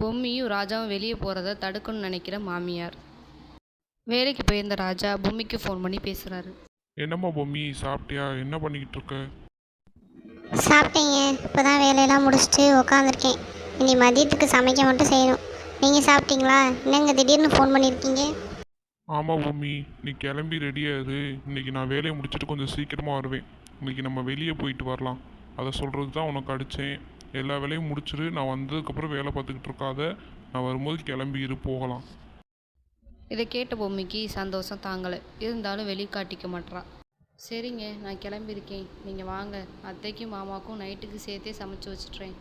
பொம்மியும் ராஜாவும் வெளியே போகிறத தடுக்கணும்னு நினைக்கிற மாமியார். வேலைக்கு போயிருந்த ராஜா பொம்மிக்கு ஃபோன் பண்ணி பேசுகிறாரு என்னம்மா பொம்மி சாப்பிட்டியா? என்ன பண்ணிக்கிட்டு இருக்க சாப்பிட்டேங்க. இப்போ தான் வேலையெல்லாம் முடிச்சுட்டு உக்காந்துருக்கேன். இனி மதியத்துக்கு சமைக்க மட்டும் செய்யணும். நீங்கள் சாப்பிட்டீங்களா? என்னங்க திடீர்னு ஃபோன் பண்ணியிருக்கீங்க ஆமாம் பொம்மி. நீ கிளம்பி ரெடியாரு இன்னைக்கு நான் வேலையை முடிச்சுட்டு கொஞ்சம் சீக்கிரமாக வருவேன். இன்னைக்கு நம்ம வெளியே போயிட்டு வரலாம். அதை சொல்கிறது தான் உனக்கு அடித்தேன் எல்லா வேலையும் முடிச்சிரு. நான் வந்ததுக்கப்புறம் வேலை பார்த்துக்கிட்டு இருக்காத நான் வரும்போது கிளம்பி இரு போகலாம். இதை கேட்ட பொம்மைக்கு சந்தோஷம் தாங்கலை. இருந்தாலும் வெளிக்காட்டிக்க மாட்றா. சரிங்க நான் கிளம்பியிருக்கேன். நீங்கள் வாங்க. அத்தைக்கும் மாமாவுக்கும் நைட்டுக்கு சேர்த்தே சமைச்சு வச்சுட்றேன்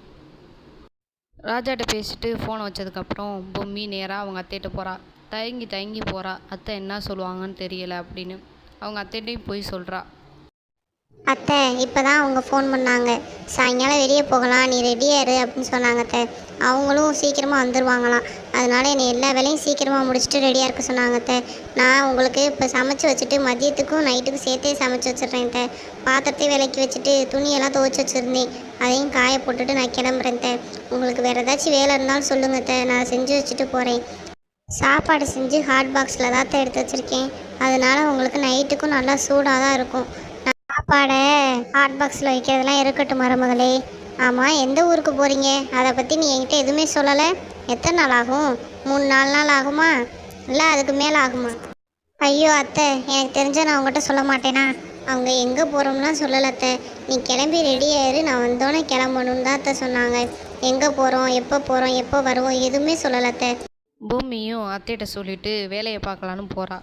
ராஜாட்ட பேசிட்டு ஃபோனை வச்சதுக்கப்புறம் பொம்மி நேராக அவங்க அத்தைகிட்ட போகிறா தயங்கி தயங்கி போகிறா அத்தை என்ன சொல்லுவாங்கன்னு தெரியலை அப்படின்னு. அவங்க அத்தைகிட்டையும் போய் சொல்கிறா அத்தை இப்போ தான் அவங்க ஃபோன் பண்ணாங்க. சாயங்காலம் வெளியே போகலாம் நீ ரெடியாக இரு அப்படின்னு சொன்னாங்க அத்தை. அவங்களும் சீக்கிரமாக வந்துடுவாங்களாம் அதனால என்னை எல்லா வேலையும் சீக்கிரமாக முடிச்சுட்டு ரெடியாக இருக்க சொன்னாங்க அத்தை. நான் உங்களுக்கு இப்போ சமைச்சு வச்சுட்டு மதியத்துக்கும் நைட்டுக்கும் சேர்த்தே சமைச்சு வச்சிடுறேன் அத்தை. பாத்திரத்தையும் விலக்கி வச்சுட்டு துணியெல்லாம் துவைச்சி வச்சுருந்தேன். அதையும் காய போட்டுட்டு நான் கிளம்புறேன் அத்தை. உங்களுக்கு வேறு ஏதாச்சும் வேலை இருந்தாலும் சொல்லுங்க அத்தை. நான் செஞ்சு வச்சுட்டு போகிறேன் சாப்பாடு செஞ்சு ஹாட் பாக்ஸில் தான் எடுத்து வச்சுருக்கேன். அதனால் உங்களுக்கு நைட்டுக்கும் நல்லா சூடாக தான் இருக்கும். சாப்பாடை ஹாட் பாக்ஸில் வைக்கிறதெல்லாம் இருக்கட்டும் மருமகளே. ஆமாம் எந்த ஊருக்கு போகிறீங்க அதை பற்றி நீ என்கிட்ட எதுவுமே சொல்லலை. எத்தனை நாள் ஆகும்? மூணு நாலு நாள் ஆகுமா? இல்லை அதுக்கு மேலே ஆகுமா? ஐயோ அத்தை எனக்கு தெரிஞ்ச நான் உங்கள்கிட்ட சொல்ல மாட்டேனா? அவங்க எங்கே போகிறோம்லாம் சொல்லலை அத்தை. நீ கிளம்பி ரெடி ஆயிரு நான் வந்தோடனே கிளம்பணுன்னு தான் அத்தை சொன்னாங்க. எங்கே போகிறோம் எப்போ போகிறோம் எப்போ வருவோம் எதுவுமே சொல்லலை அத்தை. பூமியும் அத்தைகிட்ட சொல்லிட்டு வேலையை பார்க்கலான்னு போகிறா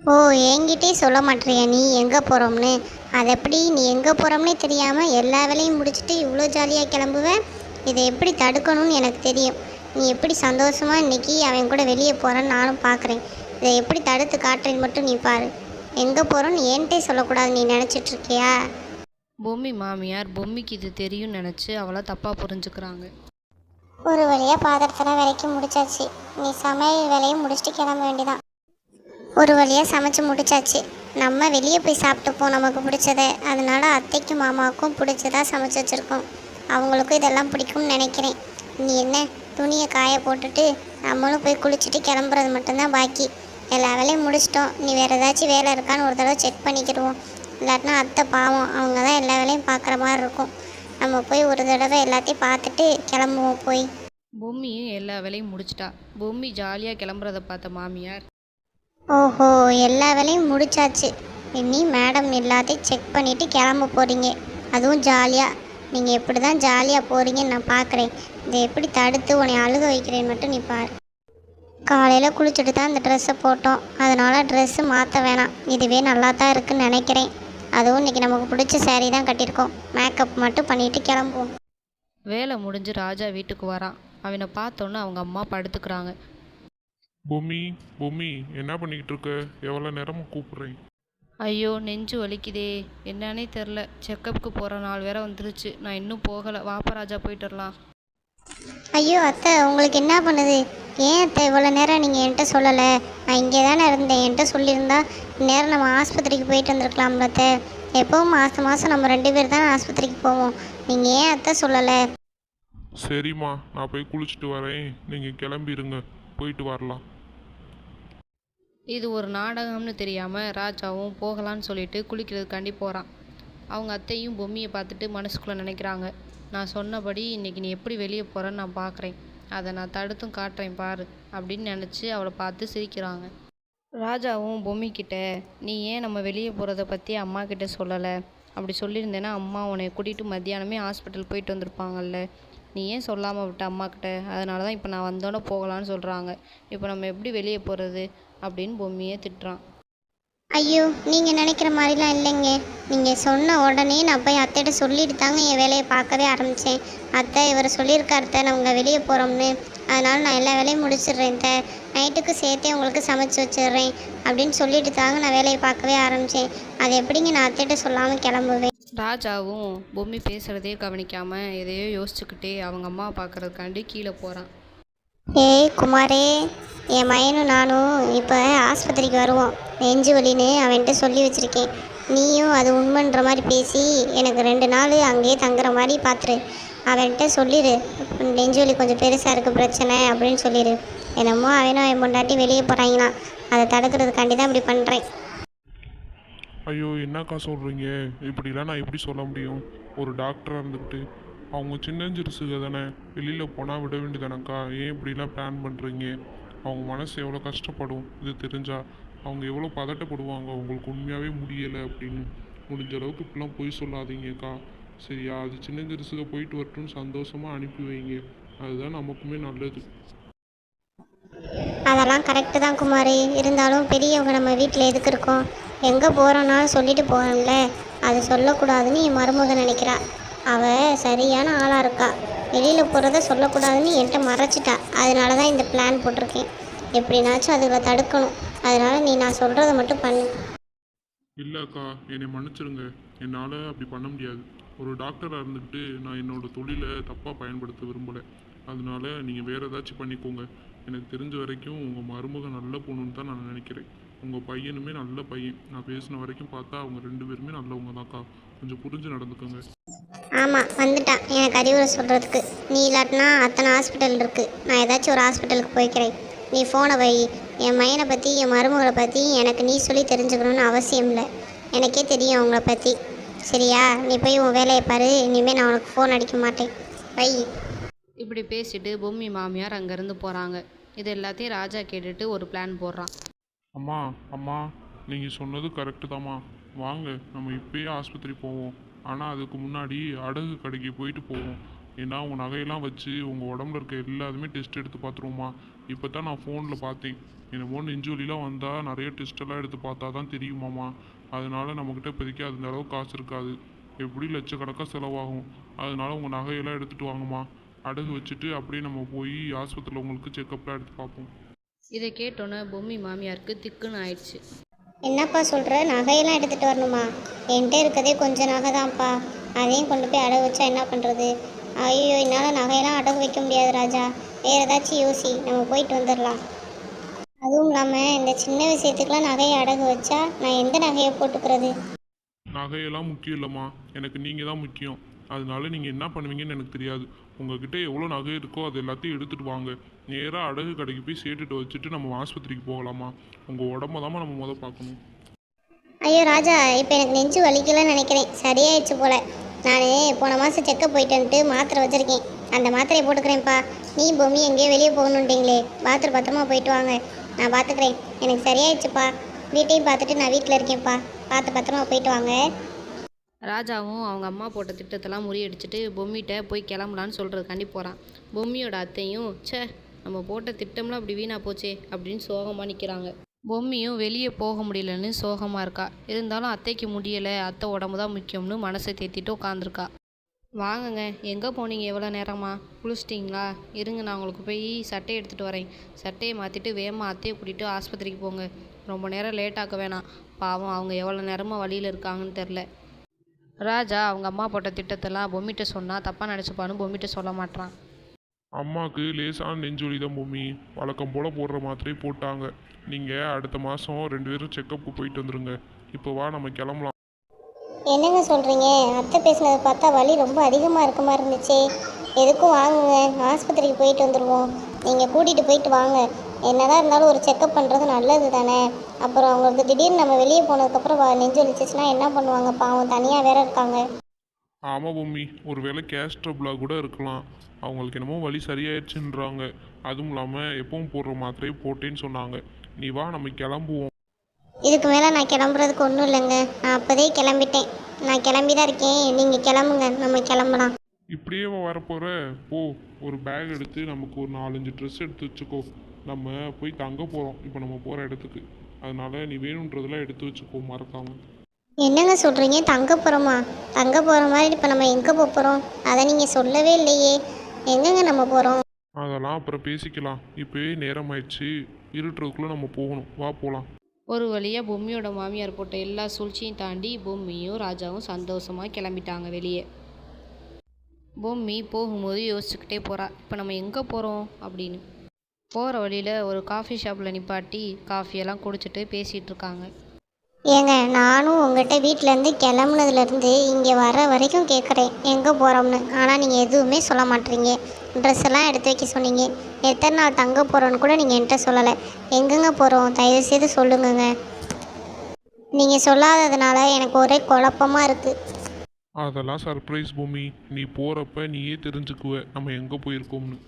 ஓ என்கிட்டே சொல்ல மாட்டேறியா நீ? எங்கே போகிறோம்னு அது எப்படி நீ எங்கே போகிறோம்னே தெரியாமல் எல்லா வேலையும் முடிச்சுட்டு இவ்வளோ ஜாலியாக கிளம்புவேன் இதை எப்படி தடுக்கணும்னு எனக்கு தெரியும். நீ எப்படி சந்தோஷமாக இன்னைக்கு அவன் கூட வெளியே போகிறேன்னு நானும் பார்க்குறேன் இதை எப்படி தடுத்து காட்டுறேன்னு மட்டும் நீ பாரு. எங்கே போகிறோன்னு என்கிட்டே சொல்லக்கூடாது நீ நினச்சிட்டு இருக்கியா பொம்மி மாமியார் பொம்மிக்கு இது தெரியும்னு நினச்சி அவளை தப்பாக புரிஞ்சுக்கிறாங்க. ஒரு வழியாக பாத்திரத்தெல்லாம் விலைக்கு முடிச்சாச்சு. நீ சமையல் வேலையும் முடிச்சுட்டு கிளம்ப வேண்டியதான் ஒரு வழியாக சமைச்சு முடிச்சாச்சு. நம்ம வெளியே போய் சாப்பிட்டுப்போம் நமக்கு பிடிச்சத. அதனால அத்தைக்கும் மாமாவுக்கும் பிடிச்சதாக சமைச்சு வச்சுருக்கோம். அவங்களுக்கும் இதெல்லாம் பிடிக்கும்னு நினைக்கிறேன். நீ என்ன? துணியை காய போட்டுட்டு நம்மளும் போய் குளிச்சுட்டு கிளம்புறது மட்டும்தான் பாக்கி. எல்லா வேலையும் முடிச்சிட்டோம். நீ வேறு ஏதாச்சும் வேலை இருக்கான்னு ஒரு தடவை செக் பண்ணிக்கிடுவோம். இல்லாட்டினா அத்தை பாவம். அவங்க தான் எல்லா வேலையும் பார்க்குற மாதிரி இருக்கும். நம்ம போய் ஒரு தடவை எல்லாத்தையும் பார்த்துட்டு கிளம்புவோம் போய். பொம்மியும் எல்லா வேலையும் முடிச்சிட்டா. பொம்மி ஜாலியாக கிளம்புறத பார்த்த மாமியார். ஓஹோ எல்லா வேலையும் முடிச்சாச்சு. இனி மேடம் எல்லாத்தையும் செக் பண்ணிவிட்டு கிளம்ப போகிறீங்க அதுவும் ஜாலியாக நீங்கள் எப்படி தான் ஜாலியாக போகிறீங்கன்னு நான் பார்க்குறேன் இதை எப்படி தடுத்து உன்னை அழுக வைக்கிறேன்னு மட்டும் நீ பாரு. காலையில் குளிச்சுட்டு தான் இந்த ட்ரெஸ்ஸை போட்டோம். அதனால் ட்ரெஸ்ஸு மாற்ற வேணாம். இதுவே நல்லா தான் இருக்குன்னு நினைக்கிறேன். அதுவும் இன்றைக்கி நமக்கு பிடிச்ச சேரீ தான் கட்டியிருக்கோம். மேக்கப் மட்டும் பண்ணிவிட்டு கிளம்புவோம். வேலை முடிஞ்சு ராஜா வீட்டுக்கு வரான். அவனை பார்த்தோன்னே அவங்க அம்மா படுத்துக்கிறாங்க. பொம்மி பொம்மி என்ன பண்ணிக்கிட்டு இருக்க எவ்வளோ நேரமாக கூப்பிட்றேன். ஐயோ நெஞ்சு வலிக்குதே. என்னன்னே தெரில செக்கப்புக்கு போகிற நாள் வேற வந்துருச்சு. நான் இன்னும் போகலை. வாப்பா ராஜா போயிட்டு வரலாம். ஐயோ அத்தை உங்களுக்கு என்ன பண்ணுது? ஏன் அத்தை இவ்வளோ நேரம் நீங்கள் என்கிட்ட சொல்லலை? நான் இங்கே தானே இருந்தேன். என்கிட்ட சொல்லியிருந்தா நேரம் நம்ம ஆஸ்பத்திரிக்கு போயிட்டு வந்திருக்கலாம்ல அத்தை. எப்போவும் மாதம் மாதம் நம்ம ரெண்டு பேர் தானே ஆஸ்பத்திரிக்கு போவோம். நீங்கள் ஏன் அத்தை சொல்லலை? சரிம்மா நான் போய் குளிச்சுட்டு வரேன். நீங்கள் கிளம்பிடுங்க போயிட்டு வரலாம். இது ஒரு நாடகம்னு தெரியாமல் ராஜாவும் போகலான்னு சொல்லிட்டு குளிக்கிறதுக்காண்டி போகிறான் அவங்க அத்தையும் பொம்மியை பார்த்துட்டு மனசுக்குள்ளே நினைக்கிறாங்க. நான் சொன்னபடி இன்றைக்கி நீ எப்படி வெளியே போகிறேன்னு நான் பார்க்குறேன் அதை நான் தடுத்தும் காட்டுறேன் பாரு அப்படின்னு நினச்சி அவளை பார்த்து சிரிக்கிறாங்க. ராஜாவும் பொம்மிக்கிட்ட நீ ஏன் நம்ம வெளியே போகிறத பற்றி அம்மா கிட்ட சொல்லலை? அப்படி சொல்லியிருந்தேன்னா அம்மா உன்னை கூட்டிகிட்டு மத்தியானமே ஹாஸ்பிட்டல் போயிட்டு வந்திருப்பாங்கல்ல. நீ ஏன் சொல்லாமல் விட்ட அம்மாக்கிட்ட அதனால தான் இப்போ நான் வந்தோன்னே போகலான்னு சொல்கிறாங்க இப்போ நம்ம எப்படி வெளியே போகிறது அப்படின்னு பொம்மியை திட்டுறான். ஐயோ நீங்கள் நினைக்கிற மாதிரிலாம் இல்லைங்க. நீங்கள் சொன்ன உடனே நான் போய் அத்தைகிட்ட சொல்லிட்டு தாங்க என் வேலையை பார்க்கவே ஆரம்பித்தேன் அத்தை இவர் சொல்லியிருக்காரு அத்தை நாங்கள் வெளியே போகிறோம்னு அதனால் நான் எல்லா வேலையும் முடிச்சிடுறேன் அத்தை. நைட்டுக்கு சேர்த்தே உங்களுக்கு சமைச்சு வச்சிடுறேன் அப்படின்னு சொல்லிட்டு தாங்க நான் வேலையை பார்க்கவே ஆரம்பித்தேன் அது எப்படிங்க நான் அத்தைகிட்ட சொல்லாமல் கிளம்புவேன்? ராஜாவும் பொம்மி பேசுகிறதே கவனிக்காமல் எதையோ யோசிச்சுக்கிட்டே அவங்க அம்மா பார்க்கறதுக்காண்டி கீழே போகிறான் ஏய் குமாரே என் மயனும் நானும் இப்போ ஆஸ்பத்திரிக்கு வருவோம். நெஞ்சு வலின்னு அவன்கிட்ட சொல்லி வச்சுருக்கேன். நீயும் அது உண்மைன்ற மாதிரி பேசி எனக்கு ரெண்டு நாள் அங்கேயே தங்குற மாதிரி பார்த்துரு அவன்கிட்ட சொல்லிடு நெஞ்சொலி கொஞ்சம் பெருசாக இருக்குது பிரச்சனை அப்படின்னு சொல்லிடு என்னமோ அவனும் அவன் பொண்டாட்டி வெளியே போகிறாங்களாம் அதை தடுக்கிறதுக்காண்டி தான் இப்படி பண்ணுறேன் ஐயோ என்னக்கா சொல்கிறீங்க இப்படிலாம் நான் எப்படி சொல்ல முடியும்? ஒரு டாக்டராக இருந்துக்கிட்டு அவங்க சின்னஞ்சிறுசுக தானே? வெளியில் போனால் விட வேண்டியதானக்கா? ஏன் இப்படிலாம் பிளான் பண்ணுறீங்க அவங்க மனசு எவ்வளோ கஷ்டப்படும்? இது தெரிஞ்சால் அவங்க எவ்வளோ பதட்டப்படுவாங்க? உங்களுக்கு உண்மையாகவே முடியலை அப்படின்னு முடிஞ்ச அளவுக்கு இப்படிலாம் பொய் சொல்லாதீங்கக்கா. சரியா? அது சின்னஞ்சிறுசுக போயிட்டு வரட்டும்னு சந்தோஷமாக அனுப்பி வைங்க. அதுதான் நமக்குமே நல்லது. அதெல்லாம் கரெக்டு தான் குமாரி. இருந்தாலும் பெரியவங்க நம்ம வீட்டில் எதுக்கு இருக்கோம்? எங்கே போகிறோன்னாலும் சொல்லிட்டு போகிறோம்ல அது சொல்லக்கூடாதுன்னு என் மருமக நினைக்கிறா. அவள் சரியான ஆளாக இருக்கா. வெளியில் போகிறத சொல்லக்கூடாதுன்னு என்கிட்ட மறைச்சிட்டா. அதனால தான் இந்த பிளான் போட்டிருக்கேன். எப்படினாச்சும் அதில் தடுக்கணும். அதனால நீ நான் சொல்கிறத மட்டும் பண்ணு. இல்லைக்கா என்னை மன்னிச்சிருங்க என்னால் அப்படி பண்ண முடியாது. ஒரு டாக்டராக இருந்துக்கிட்டு நான் என்னோட தொழிலை தப்பாக பயன்படுத்த விரும்பலை. அதனால நீங்கள் வேறு ஏதாச்சும் பண்ணிக்கோங்க. எனக்கு தெரிஞ்ச வரைக்கும் உங்கள் மருமகம் நல்ல பொண்ணுன்னு தான் நான் நினைக்கிறேன். உங்கள் பையனுமே நல்ல பையன். நான் பேசின வரைக்கும் பார்த்தா அவங்க ரெண்டு பேருமே நல்லவங்க தான்க்கா கொஞ்சம் புரிஞ்சு நடந்துக்கோங்க. ஆமாம் வந்துட்டான். எனக்கு அறிவுரை சொல்கிறதுக்கு நீ இல்லாட்டினா அத்தனை ஹாஸ்பிட்டல் இருக்குது நான் ஏதாச்சும் ஒரு ஹாஸ்பிட்டலுக்கு போய்க்கிறேன். நீ ஃபோனை வை. என் மையனை பற்றி என் மருமகளை பற்றி எனக்கு நீ சொல்லி தெரிஞ்சுக்கணும்னு அவசியம் இல்லை. எனக்கே தெரியும் அவங்கள பற்றி சரியா? நீ போய் உன் வேலையை பாரு. இனிமேல் நான் உனக்கு ஃபோன் அடிக்க மாட்டேன். வை இப்படி பேசிட்டு பொம்மி மாமியார் அங்கேருந்து போகிறாங்க இது எல்லாத்தையும் ராஜா கேட்டுட்டு ஒரு பிளான் போடுறான். அம்மா அம்மா நீங்கள் சொன்னது கரெக்டு தாம்மா. வாங்க நம்ம இப்பயே ஆஸ்பத்திரி போவோம். ஆனால் அதுக்கு முன்னாடி அடகு கடைக்கு போயிட்டு போவோம். ஏன்னா உங்கள் நகையெல்லாம் வச்சு உங்கள் உடம்புல இருக்க எல்லாத்துமே டெஸ்ட் எடுத்து பார்த்துருவோம்மா இப்போ தான் நான் ஃபோனில் பார்த்தேன். என்னமோ நெஞ்சொலிலாம் வந்தால் நிறைய டெஸ்ட்டெல்லாம் எடுத்து பார்த்தா தான் தெரியுமாம்மா அதனால நம்மக்கிட்ட இப்போதைக்கு அந்த அளவு காசு இருக்காது. எப்படி லட்சக்கணக்காக செலவாகும்? அதனால உங்கள் நகையெல்லாம் எடுத்துகிட்டு வாங்கம்மா. அடகு வச்சுட்டு அப்படியே நம்ம போய் ஆஸ்பத்திரியில் உங்களுக்கு செக்கப்லாம் எடுத்து பார்ப்போம். இதை கேட்டோன்னே பொம்மி மாமியாருக்கு திக்குன்னு ஆயிடுச்சு. என்னப்பா சொல்கிற நகையெல்லாம் எடுத்துகிட்டு வரணுமா? என்கிட்ட இருக்கதே கொஞ்சம் நகை தான்ப்பா அதையும் கொண்டு போய் அடகு வச்சா என்ன பண்ணுறது ஐயோ என்னால் நகையெல்லாம் அடகு வைக்க முடியாது ராஜா. வேறு ஏதாச்சும் யோசி. நம்ம போயிட்டு வந்துடலாம். அதுவும் இல்லாமல் இந்த சின்ன விஷயத்துக்குலாம் நகையை அடகு வச்சா நான் எந்த நகையை போட்டுக்கிறது? நகையெல்லாம் முக்கியம் இல்லைம்மா. எனக்கு நீங்கள் தான் முக்கியம். அதனால நீங்கள் என்ன பண்ணுவீங்கன்னு எனக்கு தெரியாது. உங்ககிட்ட எவ்வளோ நகை இருக்கோ அது எல்லாத்தையும் எடுத்துகிட்டு வாங்க. நேராக அடகு கடைக்கு போய் சேர்த்துட்டு வச்சுட்டு நம்ம ஆஸ்பத்திரிக்கு போகலாமா? உங்கள் உடம்ப தாம்மா நம்ம முத பார்க்கணும். ஐயோ ராஜா இப்போ எனக்கு நெஞ்சு வலிக்கலன்னு நினைக்கிறேன். சரியாயிடுச்சு போல. நான் போன மாதம் செக்கப் போயிட்டு வந்துட்டு மாத்திரை வச்சுருக்கேன். அந்த மாத்திரையை போட்டுக்கிறேன்ப்பா. நீ பொம்மி எங்கேயோ வெளியே போகணுன்ட்டீங்களே பாத்ரூம் பத்திரமா போயிட்டு வாங்க. நான் பார்த்துக்கிறேன் எனக்கு சரியாயிடுச்சுப்பா. வீட்டையும் பார்த்துட்டு நான் வீட்டில் இருக்கேன்ப்பா. பார்த்து பத்திரமா போயிட்டு வாங்க. ராஜாவும் அவங்க அம்மா போட்ட திட்டத்தெல்லாம் முறியடிச்சிட்டு பொம்மிகிட்ட போய் கிளம்பலான்னு சொல்கிறதுக்காண்டி போகிறான் பொம்மியோட அத்தையும் ச்சே நம்ம போட்ட திட்டம்லாம் அப்படி வீணாக போச்சே அப்படின்னு சோகமாக நிற்கிறாங்க பொம்மியும் வெளியே போக முடியலன்னு சோகமாக இருக்கா? இருந்தாலும் அத்தைக்கு முடியலை அத்தை உடம்பு தான் முக்கியம்னு மனசை தேத்திட்டு உட்காந்துருக்கா வாங்கங்க எங்கே போனீங்க எவ்வளோ நேரமா? குளிச்சிட்டிங்களா? இருங்க நான் உங்களுக்கு போய் சட்டையை எடுத்துகிட்டு வரேன். சட்டையை மாற்றிட்டு வேகமாக அத்தையை கூட்டிகிட்டு ஆஸ்பத்திரிக்கு போங்க. ரொம்ப நேரம் லேட்டாக்க வேணாம். பாவம் அவங்க எவ்வளோ நேரமாக வழியில் இருக்காங்கன்னு தெரில ராஜா அவங்க அம்மா போட்ட திட்டத்தெல்லாம் பொம்மிட்ட சொன்னால் தப்பாக நினச்சிப்பான்னு பொம்மிட்ட சொல்ல மாட்றான். அம்மாவுக்கு லேசான நெஞ்சொலி தான் பூமி. வழக்கம் போல் போடுற மாத்திரை போட்டாங்க. நீங்கள் அடுத்த மாதம் ரெண்டு பேரும் செக்கப்புக்கு போயிட்டு வந்துருங்க. இப்போ வா நம்ம கிளம்பலாம். என்னங்க சொல்கிறீங்க அத்தை பேசுனதை பார்த்தா வலி ரொம்ப அதிகமாக இருக்க மாதிரி இருந்துச்சே. எதுக்கும் வாங்குங்க. ஆஸ்பத்திரிக்கு போயிட்டு வந்துடுவோம் நீங்கள் கூட்டிகிட்டு போயிட்டு வாங்க. என்னதான் இருந்தாலும் ஒரு செக்கப் பண்ணுறது நல்லது தானே. அப்புறம் அவங்களுக்கு திடீர்னு நம்ம வெளியே போனதுக்கப்புறம் வ- நெஞ்சு வலிச்சிச்சுன்னா என்ன பண்ணுவாங்க? பாவம் தனியாக வேற இருக்காங்க. ஆமாம் பூமி ஒருவேளை கேஸ் ட்ரபிளாக கூட இருக்கலாம். அவங்களுக்கு என்னமோ வலி சரியாயிடுச்சுன்றாங்க. அதுவும் இல்லாமல் எப்பவும் போடுற மாத்திரையை போட்டேன்னு சொன்னாங்க. நீ வா நம்ம கிளம்புவோம். இதுக்கு மேலே நான் கிளம்புறதுக்கு ஒன்றும் இல்லைங்க. நான் அப்போதே கிளம்பிட்டேன். நான் கிளம்பி தான் இருக்கேன். நீங்கள் கிளம்புங்க. நம்ம கிளம்பலாம். இப்படியே வரப்போகிற போ ஒரு பேக் எடுத்து நமக்கு ஒரு நாலஞ்சு ட்ரெஸ் எடுத்து வச்சுக்கோ. நம்ம போய் தங்க போகிறோம் இப்போ நம்ம போகிற இடத்துக்கு. அதனால நீ வேணுன்றதெல்லாம் எடுத்து வச்சுக்கோ மறக்காம. என்னங்க சொல்கிறீங்க தங்க போகிறோமா தங்க போகிற மாதிரி இப்போ நம்ம எங்கே போக போகிறோம் அதை நீங்கள் சொல்லவே இல்லையே. எங்கெங்க நம்ம போகிறோம் அதெல்லாம் அப்புறம் பேசிக்கலாம். இப்போயே நேரம் ஆயிடுச்சு இருட்டுறதுக்குள்ளே நம்ம போகணும். வா போகலாம் ஒரு வழியாக பொம்மியோட மாமியார் போட்ட எல்லா சூழ்ச்சியும் தாண்டி பொம்மியும் ராஜாவும் சந்தோஷமாக கிளம்பிட்டாங்க வெளியே. பொம்மி போகும்போது யோசிச்சுக்கிட்டே போகிறா இப்போ நம்ம எங்கே போகிறோம் அப்படின்னு. போகிற வழியில் ஒரு காஃபி ஷாப்பில் நிப்பாட்டி காஃபியெல்லாம் குடிச்சிட்டு பேசிகிட்டு இருக்காங்க. ஏங்க நானும் உங்கள்கிட்ட வீட்டிலேருந்து கிளம்புனதுலேருந்து இங்கே வர வரைக்கும் கேட்குறேன் எங்கே போகிறோம்னு ஆனால் நீங்கள் எதுவுமே சொல்ல மாட்டீங்க. ட்ரெஸ் எல்லாம் எடுத்து வைக்க சொன்னீங்க. எத்தனை நாள் தங்க போகிறோன்னு கூட நீங்கள் என்கிட்ட சொல்லலை. எங்கெங்க போகிறோம் தயவு செய்து சொல்லுங்கங்க. நீங்கள் சொல்லாததுனால எனக்கு ஒரே குழப்பமாக இருக்குது அதெல்லாம் சர்ப்ரைஸ் பூமி. நீ போகிறப்ப நீயே தெரிஞ்சுக்குவ. நம்ம எங்கே போயிருக்கோம்னு.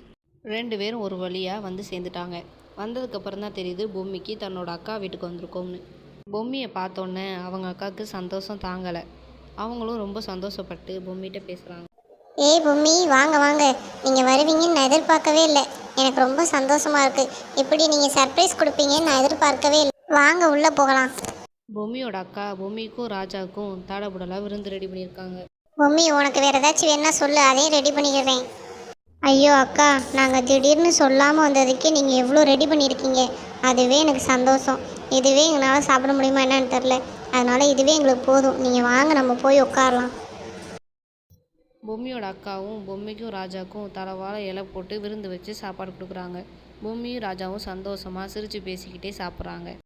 ரெண்டு பேரும் ஒரு வழியாக வந்து சேர்ந்துட்டாங்க. வந்ததுக்கப்புறம் தான் தெரியுது பொம்மிக்கு தன்னோட அக்கா வீட்டுக்கு வந்திருக்கோம்னு. பொம்மியை பார்த்தோன்னே அவங்க அக்காவுக்கு சந்தோஷம் தாங்கலை. அவங்களும் ரொம்ப சந்தோஷப்பட்டு பொம்மிகிட்ட பேசுகிறாங்க ஏய் பொம்மி வாங்க வாங்க. நீங்கள் வருவீங்கன்னு நான் எதிர்பார்க்கவே இல்லை. எனக்கு ரொம்ப சந்தோஷமாக இருக்குது இப்படி நீங்கள் சர்ப்ரைஸ் கொடுப்பீங்கன்னு நான் எதிர்பார்க்கவே இல்லை. வாங்க உள்ளே போகலாம். பொம்மியோட அக்கா பொம்மிக்கும் ராஜாவுக்கும் தாடபுடலாக விருந்து ரெடி பண்ணியிருக்காங்க. மம்மி உனக்கு வேறு ஏதாச்சும் வேணா சொல்லு. அதையும் ரெடி பண்ணிடுறேன். ஐயோ அக்கா நாங்கள் திடீர்னு சொல்லாமல் வந்ததுக்கு நீங்கள் எவ்வளோ ரெடி பண்ணியிருக்கீங்க. அதுவே எனக்கு சந்தோஷம். இதுவே எங்களால் சாப்பிட முடியுமா என்னன்னு தெரில அதனால் இதுவே எங்களுக்கு போதும். நீங்கள் வாங்க நம்ம போய் உட்காரலாம். பொம்மியோட அக்காவும் பொம்மிக்கும் ராஜாவுக்கும் தலவாழ இலை போட்டு விருந்து வச்சு சாப்பாடு கொடுக்குறாங்க. பொம்மியும் ராஜாவும் சந்தோஷமாக சிரித்து பேசிக்கிட்டே சாப்பிட்றாங்க.